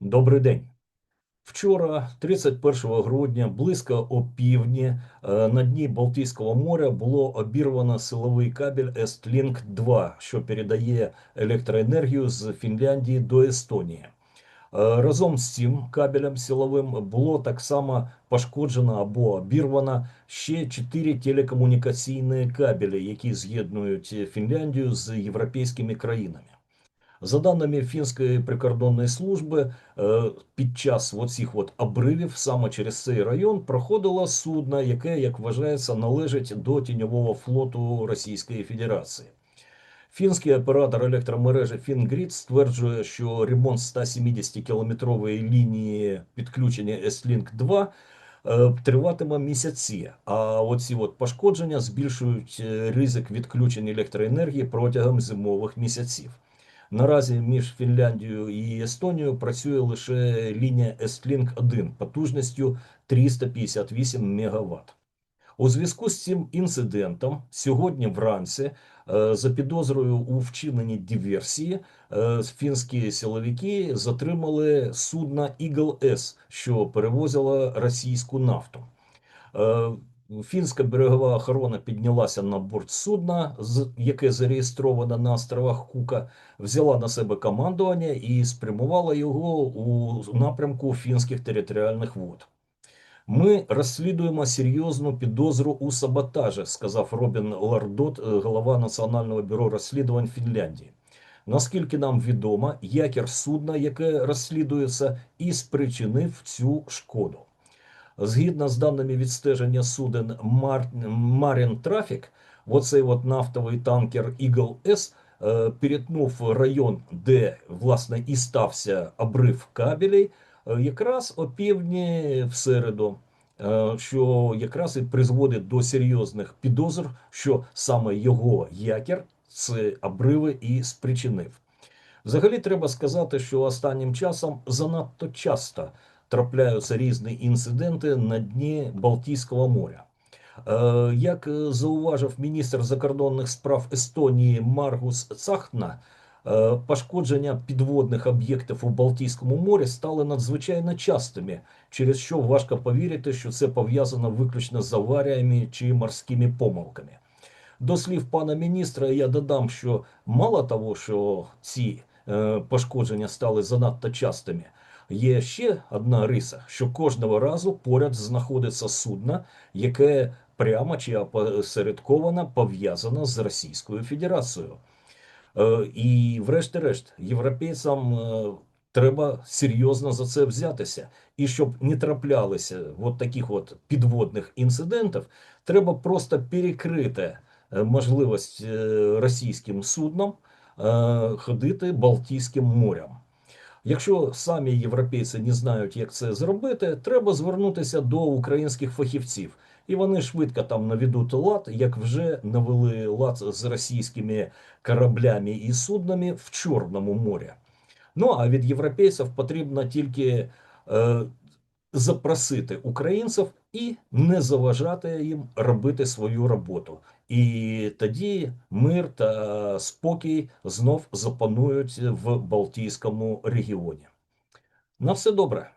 Добрий день. Вчора, 31 грудня, близько опівдні, е, на дні Балтійського моря було обірвано силовий кабель Estlink 2, що передає електроенергію з Фінляндії до Естонії. Е, Разом з цим кабелем силовим було так само пошкоджено або обірвано ще чотири телекомунікаційні кабелі, які з'єднують Фінляндію з європейськими країнами. За даними фінської прикордонної служби, е, під час оцих от обривів саме через цей район проходило судно, яке, як вважається, належить до тіньового флоту Російської Федерації. Фінський оператор електромережі Фінгрід стверджує, що ремонт 170-кілометрової лінії підключення S-Link 2 е, триватиме місяці, а оці от пошкодження збільшують е, ризик відключення електроенергії протягом зимових місяців. Наразі між Фінляндією і Естонією працює лише лінія Estlink 1 потужністю 358 МВт. У зв'язку з цим інцидентом сьогодні вранці е, за підозрою у вчиненні диверсії е, фінські силовики затримали судно Eagle S, що перевозило російську нафту. Фінська берегова охорона піднялася на борт судна, яке зареєстровано на островах Кука, взяла на себе командування і спрямувала його у напрямку фінських територіальних вод. Ми розслідуємо серйозну підозру у саботажі, сказав Робін Лардот, е, голова Національного бюро розслідувань Фінляндії. Наскільки нам відомо, якір судна, яке розслідується, і спричинив цю шкоду. Згідно з даними відстеження суден Мар... Marine Traffic, оцей от нафтовий танкер Eagle S е, перетнув район, де власне і стався обрив кабелей, е, якраз о півдні в середу, е, що якраз і призводить до серйозних підозр, що саме його якір це обриви і спричинив. Взагалі треба сказати, що останнім часом занадто часто трапляються різні інциденти на дні Балтійського моря. Е, Як е, зауважив міністр закордонних справ Естонії Маргус Цахна, е, пошкодження підводних об'єктів у Балтійському морі стали надзвичайно частими, через що важко повірити, що це пов'язано виключно з аваріями чи морськими помилками. До слів пана міністра, я додам, що мало того, що ці пошкодження стали занадто частими, є ще одна риса, що кожного разу поряд знаходиться судно, яке прямо чи опосередковано пов'язано з Російською Федерацією. Е, І, врешті-решт, європейцям е, треба серйозно за це взятися. І щоб не траплялися от таких от підводних інцидентів, треба просто перекрити е, можливість російським суднам ходити Балтійським морем. Якщо самі європейці не знають, як це зробити, треба звернутися до українських фахівців. І вони швидко там наведуть лад, як вже навели лад з російськими кораблями і суднами в Чорному морі. Ну а від європейців потрібно тільки е, запросити українців і не заважати їм робити свою роботу. І тоді мир та спокій знов запанують в Балтійському регіоні. На все добре.